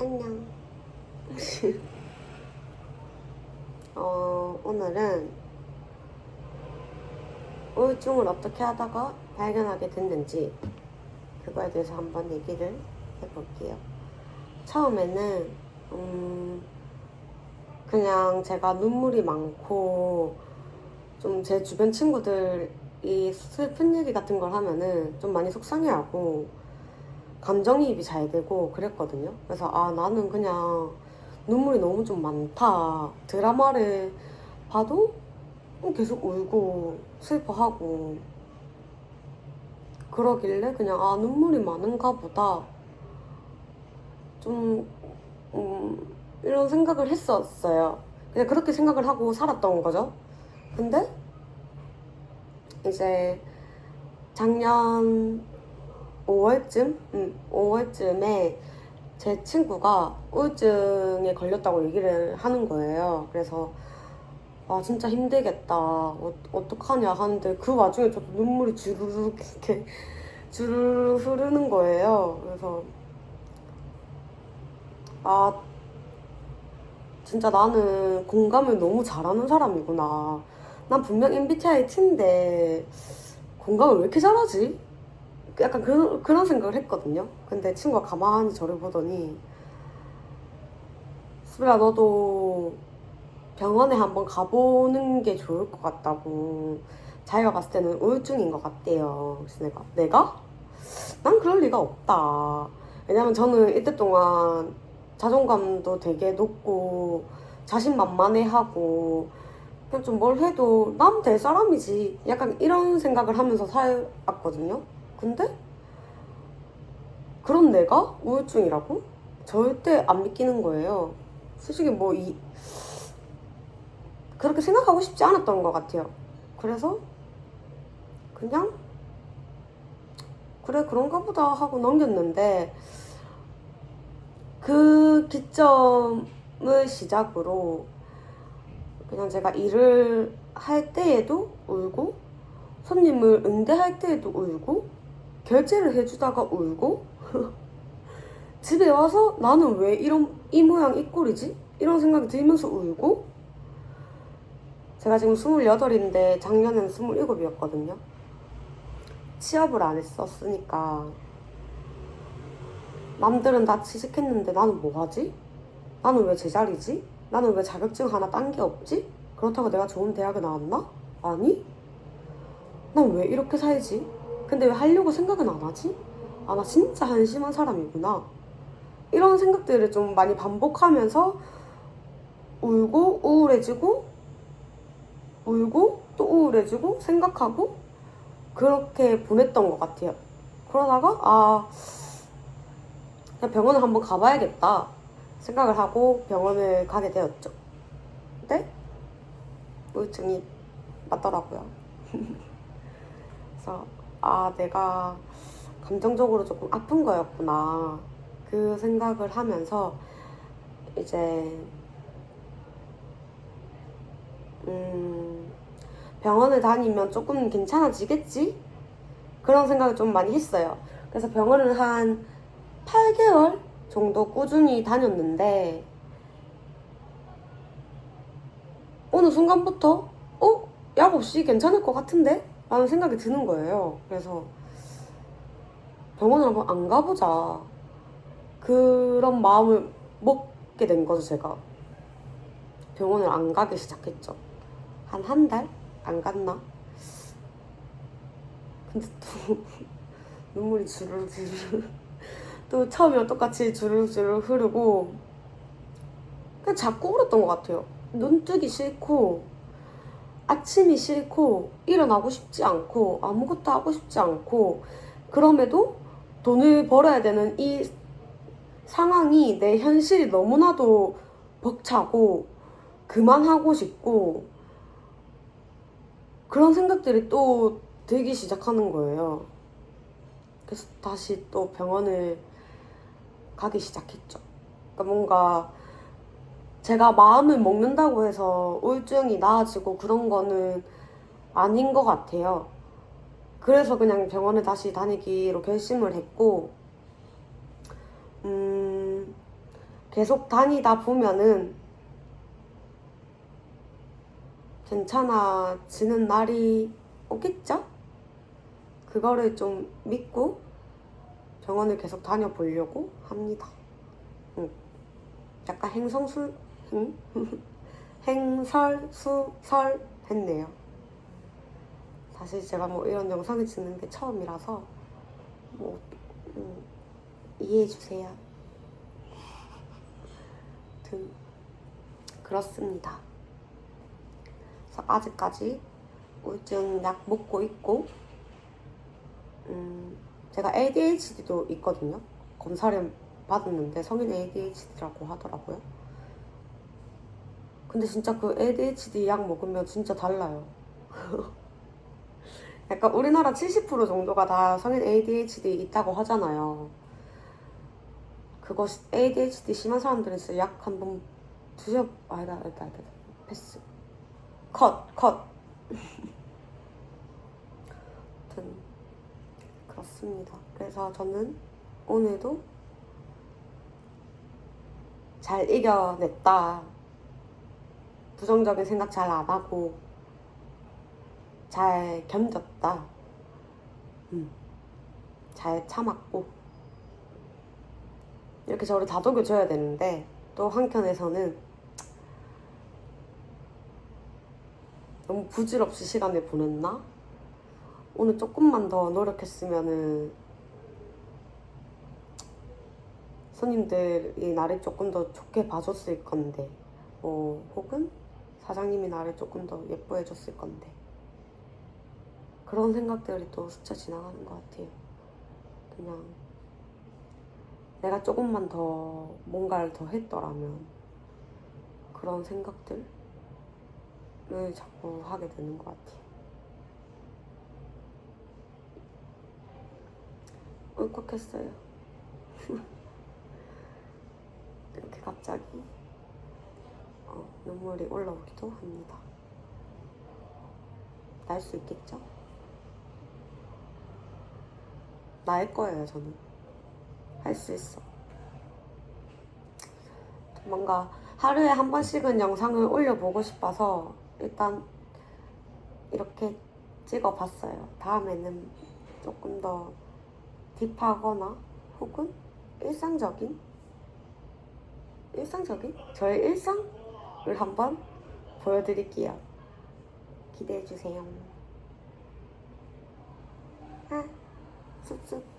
안녕. 어, 오늘은 우울증을 어떻게 하다가 발견하게 됐는지 그거에 대해서 한번 얘기를 해볼게요. 처음에는 음, 그냥 제가 눈물이 많고 좀 제 주변 친구들이 슬픈 얘기 같은 걸 하면은 좀 많이 속상해하고 감정이입이 잘 되고 그랬거든요. 그래서 아 나는 그냥 눈물이 너무 좀 많다. 드라마를 봐도 계속 울고 슬퍼하고 그러길래 그냥 아 눈물이 많은가 보다. 좀 음, 이런 생각을 했었어요. 그냥 그렇게 생각을 하고 살았던 거죠. 근데 이제 작년 5월쯤? 응, 5월쯤에 제 친구가 우울증에 걸렸다고 얘기를 하는 거예요. 그래서 아 진짜 힘들겠다. 어, 어떡하냐 하는데 그 와중에 저도 눈물이 주르륵 이렇게 주르르 흐르는 거예요. 그래서 아 진짜 나는 공감을 너무 잘하는 사람이구나. 난 분명 MBTI T인데 공감을 왜 이렇게 잘하지? 약간 그, 그런 생각을 했거든요. 근데 친구가 가만히 저를 보더니 수빈아 너도 병원에 한번 가보는 게 좋을 것 같다고 자기가 봤을 때는 우울증인 것 같대요. 그래서 내가 내가? 난 그럴 리가 없다. 왜냐면 저는 이때 동안 자존감도 되게 높고 자신만만해하고 그냥 좀 뭘 해도 난될 사람이지 약간 이런 생각을 하면서 살았거든요. 근데 그런 내가 우울증이라고? 절대 안 믿기는 거예요. 솔직히 뭐 이 그렇게 생각하고 싶지 않았던 것 같아요. 그래서 그냥 그래 그런가 보다 하고 넘겼는데 그 기점을 시작으로 그냥 제가 일을 할 때에도 울고 손님을 응대할 때에도 울고 결제를 해주다가 울고 집에 와서 나는 왜 이런 이 모양 이 꼴이지? 이런 생각이 들면서 울고 제가 지금 28인데 작년에는 27이었거든요 취업을 안 했었으니까 남들은 다 취직했는데 나는 뭐하지? 나는 왜 제자리지? 나는 왜 자격증 하나 딴 게 없지? 그렇다고 내가 좋은 대학에 나왔나? 아니? 난 왜 이렇게 살지? 근데 왜 하려고 생각은 안 하지? 아, 나 진짜 한심한 사람이구나. 이런 생각들을 좀 많이 반복하면서 울고 우울해지고 울고 또 우울해지고 생각하고 그렇게 보냈던 것 같아요. 그러다가 아 그냥 병원을 한번 가봐야겠다 생각을 하고 병원을 가게 되었죠. 근데 우울증이 맞더라고요. 그래서 아 내가 감정적으로 조금 아픈 거였구나 그 생각을 하면서 이제 음 병원을 다니면 조금 괜찮아지겠지 그런 생각을 좀 많이 했어요. 그래서 병원을 한 8개월 정도 꾸준히 다녔는데 어느 순간부터 어? 약 없이 괜찮을 것 같은데? 라는 생각이 드는 거예요. 그래서 병원을 한번 안 가보자. 그런 마음을 먹게 된 거죠, 제가. 병원을 안 가기 시작했죠. 한 한 달? 안 갔나? 근데 또 눈물이 주르르 또 처음이랑 똑같이 주르르 흐르고 그냥 자꾸 울었던 것 같아요. 눈 뜨기 싫고 아침이 싫고 일어나고 싶지 않고 아무것도 하고 싶지 않고 그럼에도 돈을 벌어야 되는 이 상황이 내 현실이 너무나도 벅차고 그만하고 싶고 그런 생각들이 또 들기 시작하는 거예요. 그래서 다시 또 병원을 가기 시작했죠. 그러니까 뭔가 제가 마음을 먹는다고 해서 우울증이 나아지고 그런 거는 아닌 것 같아요. 그래서 그냥 병원에 다시 다니기로 결심을 했고, 음, 계속 다니다 보면은 괜찮아지는 날이 오겠죠? 그거를 좀 믿고 병원을 계속 다녀보려고 합니다. 응. 약간 행성술, 응? 행설 수설 했네요. 사실 제가 뭐 이런 영상을 찍는 게 처음이라서 뭐 음, 이해해 주세요. 아무튼 그렇습니다. 그래서 아직까지 우울증 약 먹고 있고 음, 제가 ADHD도 있거든요. 검사를 받았는데 성인 ADHD라고 하더라고요. 근데 진짜 그 ADHD 약 먹으면 진짜 달라요. 약간 우리나라 70% 정도가 다 성인 ADHD 있다고 하잖아요. 그거 시- ADHD 심한 사람들은 진짜 약 한 번 드셔 아니다 아니다 아니다 패스 컷 컷. 아무튼 그렇습니다. 그래서 저는 오늘도 잘 이겨냈다. 부정적인 생각 잘 안 하고 잘 견뎠다. 음, 잘 참았고 이렇게 저를 다독여줘야 되는데 또 한켠에서는 너무 부질없이 시간을 보냈나? 오늘 조금만 더 노력했으면은 손님들이 나를 조금 더 좋게 봐줬을 건데 뭐 혹은 사장님이 나를 조금 더 예뻐해 줬을 건데 그런 생각들이 또 스쳐 지나가는 것 같아요. 그냥 내가 조금만 더 뭔가를 더 했더라면 그런 생각들을 자꾸 하게 되는 것 같아요. 울컥했어요. 이렇게 갑자기 어, 눈물이 올라오기도 합니다. 날 수 있겠죠? 날 거예요, 저는. 할 수 있어. 뭔가 하루에 한 번씩은 영상을 올려보고 싶어서 일단 이렇게 찍어봤어요. 다음에는 조금 더 딥하거나 혹은 일상적인 일상적인 저의 일상 을 한번 보여드릴게요. 기대해 주세요. 아, 쑥쑥.